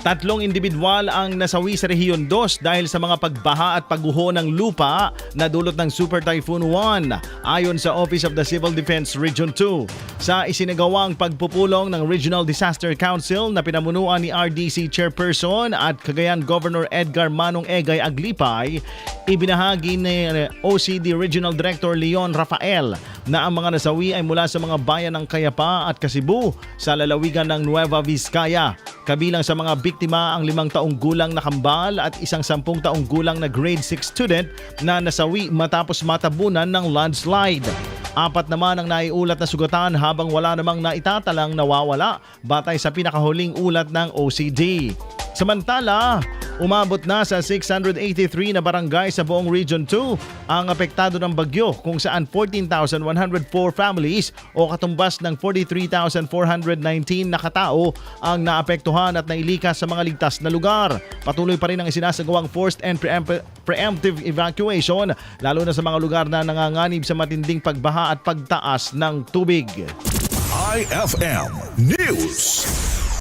Tatlong individual ang nasawi sa Rehiyon 2 dahil sa mga pagbaha at pagguho ng lupa na dulot ng Super Typhoon 1 ayon sa Office of the Civil Defense Region 2. Sa isinagawang pagpupulong ng Regional Disaster Council na pinamunuan ni RDC Chairperson at Cagayan Governor Edgar Manong Egay Aglipay, ibinahagi ni OCD Regional Director Leon Rafael na ang mga nasawi ay mula sa mga bayan ng Cayapa at Kasibu sa lalawigan ng Nueva Vizcaya. Kabilang sa mga biktima ang limang taong gulang na kambal at isang sampung taong gulang na grade 6 student na nasawi matapos matabunan ng landslide. Apat naman ang naiulat na sugatan habang wala namang naitatalang nawawala batay sa pinakahuling ulat ng OCD. Samantala, umabot na sa 683 na barangay sa buong Region 2 ang apektado ng bagyo kung saan 14,104 families o katumbas ng 43,419 na katao ang naapektuhan at nailikas sa mga ligtas na lugar. Patuloy pa rin ang isinasagawang forced and preempt- preemptive evacuation lalo na sa mga lugar na nanganganib sa matinding pagbaha at pagtaas ng tubig. IFM News.